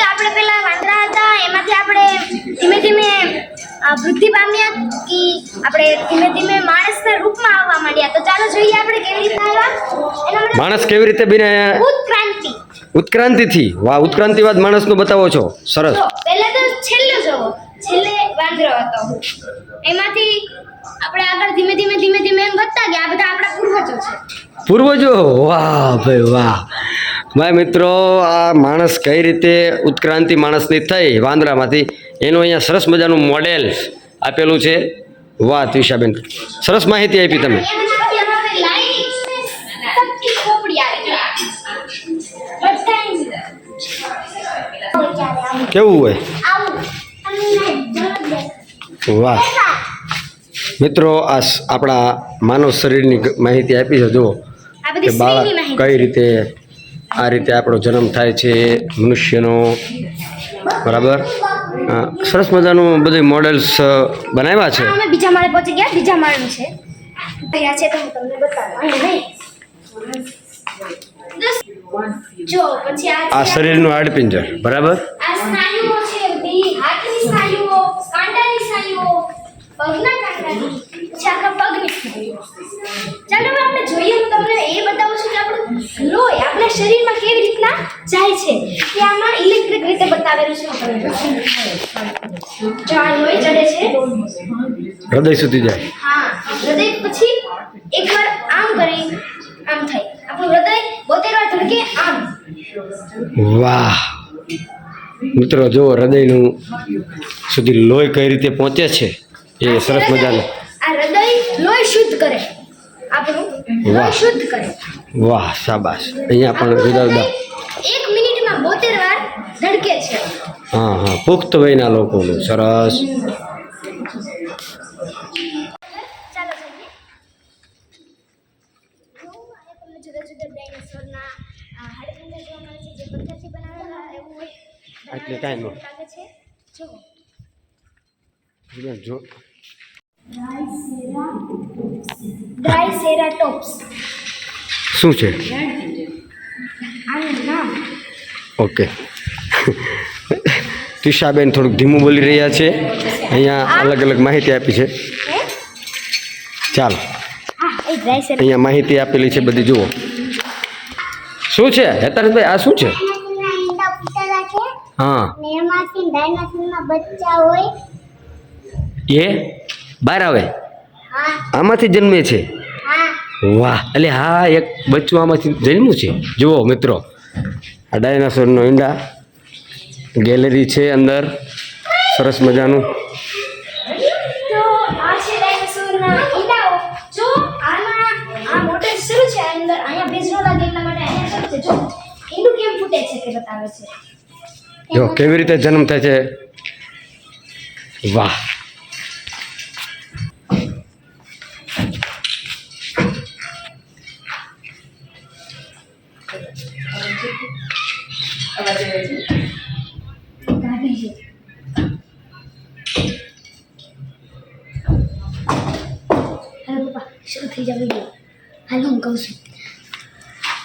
કે આપણે પેલા વાંદરા હતા એમાંથી આપણે ધીમે ધીમે વૃદ્ધિ પામ્યા કે આપણે ધીમે ધીમે માણસના રૂપમાં આવવા માંડ્યા. તો ચાલો જોઈએ આપણે કેવી રીતે આવ્યા. એના માટે માણસ કેવી રીતે બિને ઉત્ક્રાંતિ. ઉત્ક્રાંતિથી? વાહ ઉત્ક્રાંતિવાદ માણસનો બતાવો છો. સરસ. પહેલા તો છેલ્લો જોવો છેલ્લે વાંદરો હતો. એમાંથી આપણે આગળ ધીમે ધીમે ધીમે ધીમે એમ વધતા ગયા. આ બધા આપણા પૂર્વજો છે. પૂર્વજો? વાહ ભાઈ વાહ. ભાઈ મિત્રો આ માણસ કઈ રીતે ઉત્ક્રાંતિ માણસની થઈ વાંદરામાંથી? એનું અહીંયા સરસ મજાનું મોડેલ આપેલું છે. વાહ ત્રિષાબેન. સરસ માહિતી આપી તમે. કેવું હોય? વાહ. મિત્રો આ આપણા માનવ શરીરની માહિતી આપી છે. જુઓ કે બાળક કઈ રીતે આ રીતે આપણો જન્મ થાય છે મનુષ્યનો. બરાબર? સરસ મજાનું બધું મોડેલ્સ બનાવ્યા છે. અમે બીજા માળે પહોંચી ગયા બીજા માળનું છે. ભયા છે તો હું તમને બતાવું. જો પછી આ શરીરનું હાડપિંજર બરાબર? આ સ્નાયુઓ છે બધી હાથની સ્નાયુઓ કાંટાની સ્નાયુઓ પગના કાંટાની પછી આખા પગની સ્નાયુઓ ચાલો હવે આપણે જોઈએ હું તમને એ બતાવું છું કે આપણું લોહી આપણા શરીરમાં કેવી રીતના જાય છે કે આમાં ઇલેક્ટ્રિક રીતે બતાવેલું છે તમને લોહી ચડે છે. હૃદય સુધી જાય. હા હૃદય પછી એકવાર આમ કરી આમ થાય. આપણું હૃદય બોતેર વાર ધડકે આમ. વાહ. મિત્રો જુઓ હૃદયનું સુધી લોહી કઈ રીતે પહોંચે છે એ સરસ મજાનું. આ હૃદય લોહી શુદ્ધ કરે. આપણું. લોહી શુદ્ધ કરે. વાહ શાબાશ. અહીંયા પણ જુદા જુદા. એક મિનિટમાં બોતેર વાર ધડકે છે. હા હા પુખ્ત વયના લોકોનું. સરસ. એટલે કાંઈ જો. જો. ડ્રાયસેરાટોપ્સ શું છે? ઓકે. તિશાબેન થોડુંક ધીમું બોલી રહ્યા છે. અહીંયા અલગ અલગ માહિતી આપી છે. ચાલો. અહીંયા માહિતી આપેલી છે બધી જુઓ. શું છે? હેતારભાઈ આ શું છે? હા. એ? બહાર આવે? આમાંથી જન્મે છે? વાહ. એટલે હા એક બચ્ચું આમાંથી જન્મ્યું છે. જુઓ મિત્રો આ ડાયનાસોરનો ઈંડા. ગેલેરી છે અંદર. સરસ મજાનું. જો કેવી રીતે જન્મ થાય છે? આ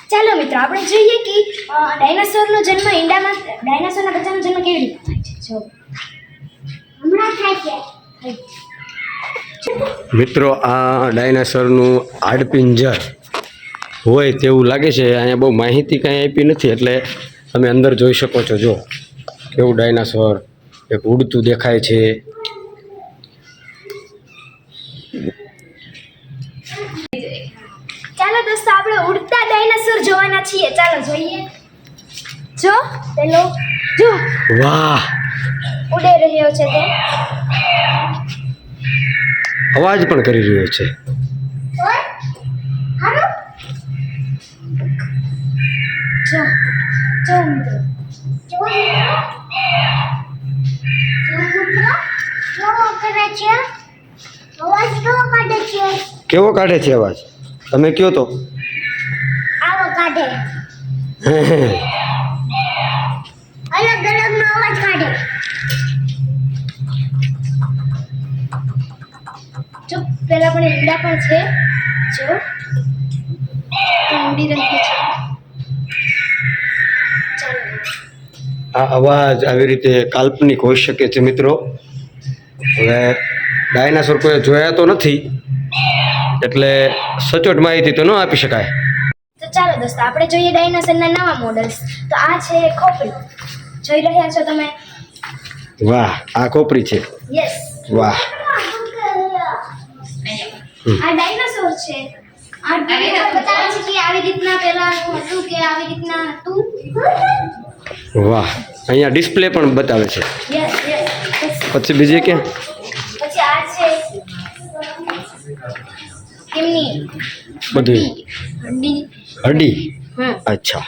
ચાલો મિત્રો, આપણે જોઈએ કે ડાયનાસોરનો જન્મ ઈંડામાં, ડાયનાસોરના બચ્ચાનો જન્મ કેવી રીતે થાય છે? જો. હમણાં થાય છે. મિત્રો, આ ડાયનાસોરનું હાડપિંજર હોય તેવું લાગે છે. અહીંયા બહુ માહિતી કાંઈ આપી નથી, એટલે તમે અંદર જોઈ શકો છો જો. કેવું ડાયનાસોર એક ઉડતું દેખાય છે. ચાલો દોસ્તો આપણે ઉડતા ડાયનાસોર જોવાના છીએ. ચાલો જોઈએ. જો પેલો. જો. વાહ! ઉડે રહ્યો છે તે. અવાજ પણ કરી રહ્યો છે. જો. મિત્રો કેવો કાઢે છે કેવો કાઢે છે અવાજ? તમે કયો તો? આવો કાઢે. અલગ અલગ નો અવાજ કાઢે. જો પેલા પણ ઈંડા પણ છે. જો ઉડી રહી છે. આ અવાજ આવી રીતે કાલ્પનિક હોઈ શકે છે મિત્રો. હવે ડાયનાસોર કોઈ જોયા તો નથી એટલે સચોટ માહિતી તો ન આપી શકાય. તો ચાલો દોસ્તો આપણે જોઈએ ડાયનાસોરના નવા મોડલ્સ તો આ છે ખોપરી. જોઈ રહ્યા છો તમે? વાહ આ ખોપરી છે. યસ વાહ. આ ડાયનાસોર છે. આ ડાયનાસોર બતાવે છે કે આવી રીતના પહેલા હતું કે આવી રીતના હતું? વાહ. અહીંયા ડિસ્પ્લે પણ બતાવે છે. પછી બીજે કે પછી આ છે એમની બધું. હડી અચ્છા.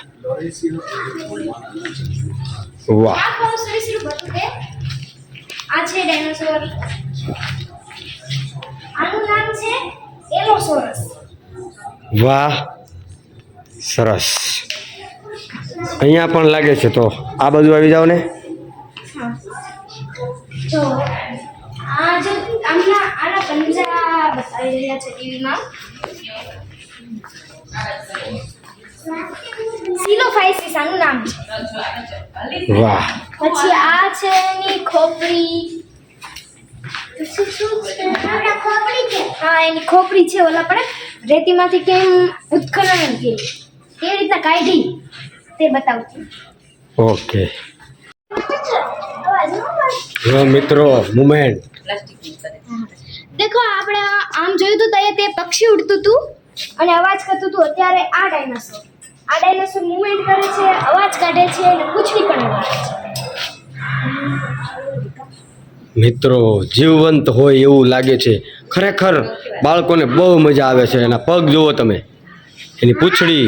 વાહ. આ કોણ સરીસૃપ હતું કે આ છે ડાયનાસોર. આનું નામ છે એલોસોરસ. વાહ. સરસ. અહીંયા પણ લાગે છે તો આ બાજુ આવી જાઓ ને. જો આ જો આમના આના પંજા બતાવી રહ્યા છે ટીવીમાં. સિલોફાઇસિસ આનું નામ. વાહ. પછી આ છે એની ખોપરી. પછી શું છે? હા એની ખોપરી છે ઓલા પણ. રેતીમાંથી કેમ ઉત્ખનન કરી કેવી રીતના કાઢી તે બતાવતી ઓકે. જો મિત્રો મુમેન્ટ. દેખો આપણે આમ જોયું હતું તો તે પક્ષી ઉડતું હતું અને અવાજ કરતું હતું અત્યારે આ ડાયનાસોર. આ ડાયનાસોર મુવમેન્ટ કરે છે અવાજ કાઢે છે અને પૂછડી પણ છે. મિત્રો જીવંત હોય એવું લાગે છે. ખરેખર બાળકોને બહુ મજા આવે છે. એના પગ જુઓ તમે. એની પૂંછડી.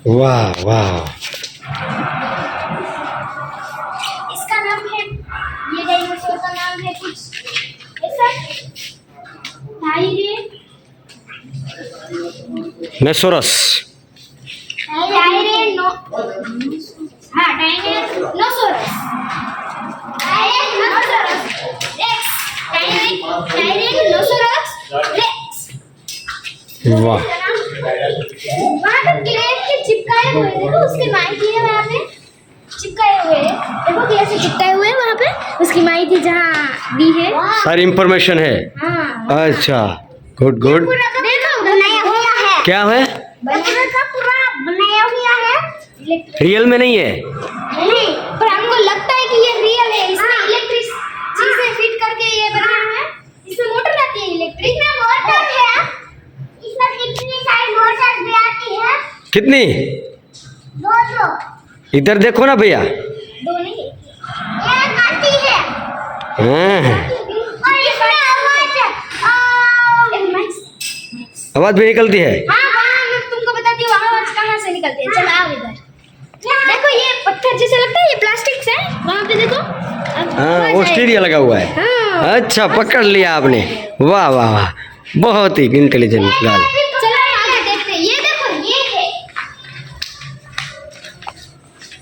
वाह वाह इसका नाम है ये डायनासोर का नाम है कुछ नेसोरस डायरे नो हाँ डायरे नोसोरस डायरे नोसोरस रेक्स डायरे डायरे नोसोरस रेक्स वाह हाँ। उसकी माई थी जहाँ दी है। सारी इंफॉर्मेशन है। हाँ, अच्छा। गुड गुड क्या है? रियल में नहीं है। नहीं पर हमको लगता है कि ये रियल है। इसमें हाँ। इलेक्ट्रिक चीज़ें हाँ। फिट करके ये बना हाँ। है। इसमें मोटर आती है इलेक्ट्रिक मोटर है। इसमें कितनी सारी मोटर्स भी आती है? कितनी? इधर देखो ना भैया। है। हाँ। और इसमें आवाज़ आवाज़ भी निकलती है। हाँ हाँ? तुमको बताती हूँ आवाज़ कहाँ से निकलती है। चलो आओ इधर। देखो ये पत्थर जैसे लगता है ये प्लास्टिक से। वहाँ पे देखो। हाँ आवाज़ वो स्टीरिया लगा हुआ है। हाँ। अच्छा पकड़ लिया आपने। वाह वाह वाह। बहुत ही इंटेलिजेंट गर्ल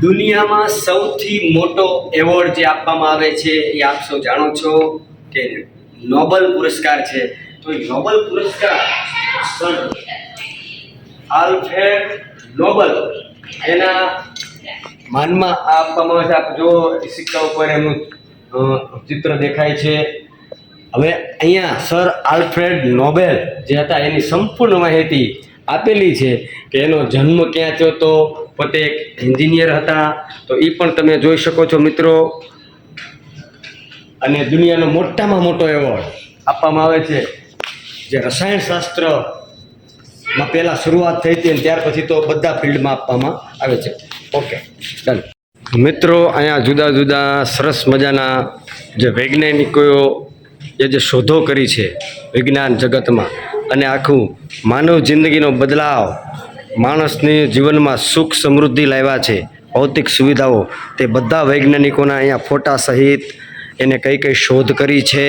દુનિયામાં સૌથી મોટો એવોર્ડ જે આપવામાં આવે છે એ આપ સૌ જાણો છો કે નોબલ પુરસ્કાર છે. તો નોબલ પુરસ્કાર સર આલ્ફ્રેડ નોબલ એના માનમાં આપવામાં આવે છે. આપ જો સિક્કા ઉપર એમનું ચિત્ર દેખાય છે. હવે અહીંયા સર આલ્ફ્રેડ નોબેલ જે હતા એની સંપૂર્ણ માહિતી આપેલી છે કે એનો જન્મ ક્યાં થયો તો પોતે એક એન્જિનિયર હતા. તો એ પણ તમે જોઈ શકો છો મિત્રો. અને દુનિયાનો મોટામાં મોટો એવોર્ડ આપવામાં આવે છે. જે રસાયણશાસ્ત્રમાં પહેલાં શરૂઆત થઈ હતી અને ત્યાર પછી તો બધા ફિલ્ડમાં આપવામાં આવે છે. ઓકે ચાલો મિત્રો, અહીંયા જુદા જુદા સરસ મજાના જે વૈજ્ઞાનિકો એ જે શોધો કરી છે વિજ્ઞાન જગતમાં અને આખું માનવ જિંદગીનો બદલાવ માણસની જીવનમાં સુખ સમૃદ્ધિ લાવ્યા છે, ભૌતિક સુવિધાઓ, તે બધા વૈજ્ઞાનિકોના અહીંયા ફોટા સહિત એને કઈ કઈ શોધ કરી છે.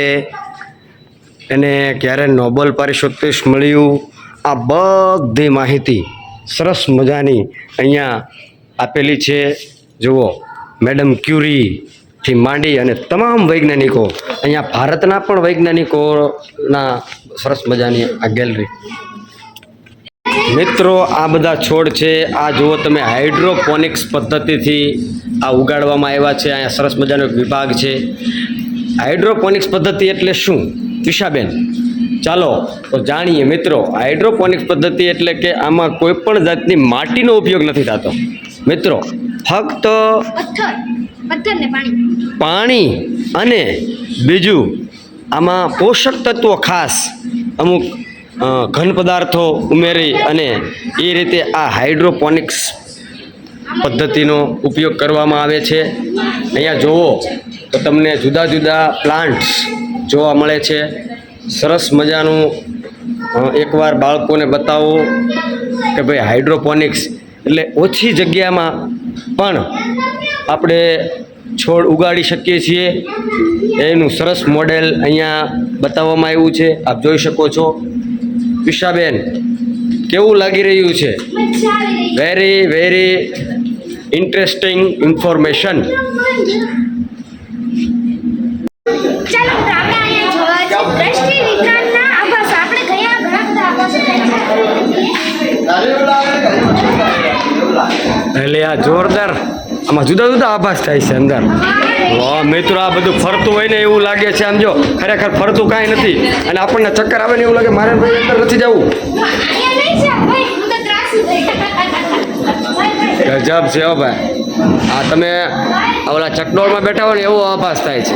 એને ક્યારે નોબલ પારિતોષિક મળ્યું? આ બધી માહિતી સરસ મજાની અહીંયા આપેલી છે. જુઓ, મેડમ ક્યુરીથી માંડી અને તમામ વૈજ્ઞાનિકો, અહીંયા ભારતના પણ વૈજ્ઞાનિકોના સરસ મજાની આ ગેલેરી. મિત્રો આ બધા છોડ છે. આ જુઓ તમે હાઇડ્રોપોનિક્સ પદ્ધતિથી આ ઉગાડવામાં આવ્યા છે. અહીંયા સરસ મજાનો એક વિભાગ છે. હાઇડ્રોપોનિક્સ પદ્ધતિ એટલે શું? તુષાબેન ચાલો તો જાણીએ મિત્રો હાઇડ્રોપોનિક્સ પદ્ધતિ એટલે કે આમાં કોઈ પણ જાતની માટીનો ઉપયોગ નથી થતો. મિત્રો ફક્ત પાણી અને બીજું આમાં પોષક તત્વો ખાસ અમુક ઘન પદાર્થો ઉમેરી અને એ રીતે આ હાઇડ્રોપોનિક્સ પદ્ધતિનો ઉપયોગ કરવામાં આવે છે. અહીંયા જુઓ તો તમને જુદા જુદા પ્લાન્ટ્સ જોવા મળે છે. સરસ મજાનું એકવાર બાળકોને બતાવો કે ભાઈ હાઇડ્રોપોનિક્સ એટલે ઓછી જગ્યામાં પણ આપણે છોડ ઉગાડી શકીએ છીએ. એનું સરસ મોડેલ અહીંયા બતાવવામાં આવ્યું છે. આપ જોઈ શકો છો. વિશાબેન કેવું લાગી રહ્યું છે? વેરી વેરી ઇન્ટરેસ્ટિંગ ઇન્ફોર્મેશન એટલે આ જોરદાર આમાં જુદા જુદા આભાસ થાય છે અંદર. વાહ, મિત્રો, આ બધું ફરતું હોય ને એવું લાગે છે, આમ જો, ખરેખર ફરતું કાંઈ નથી. અને આપણને ચક્કર આવે ને એવું લાગે, મારે ભાઈ અંદર નથી જવું. ગજબ છે હો ભાઈ. આ તમે ઓલા ચકડોળમાં બેઠા હોય ને એવો આભાસ થાય છે.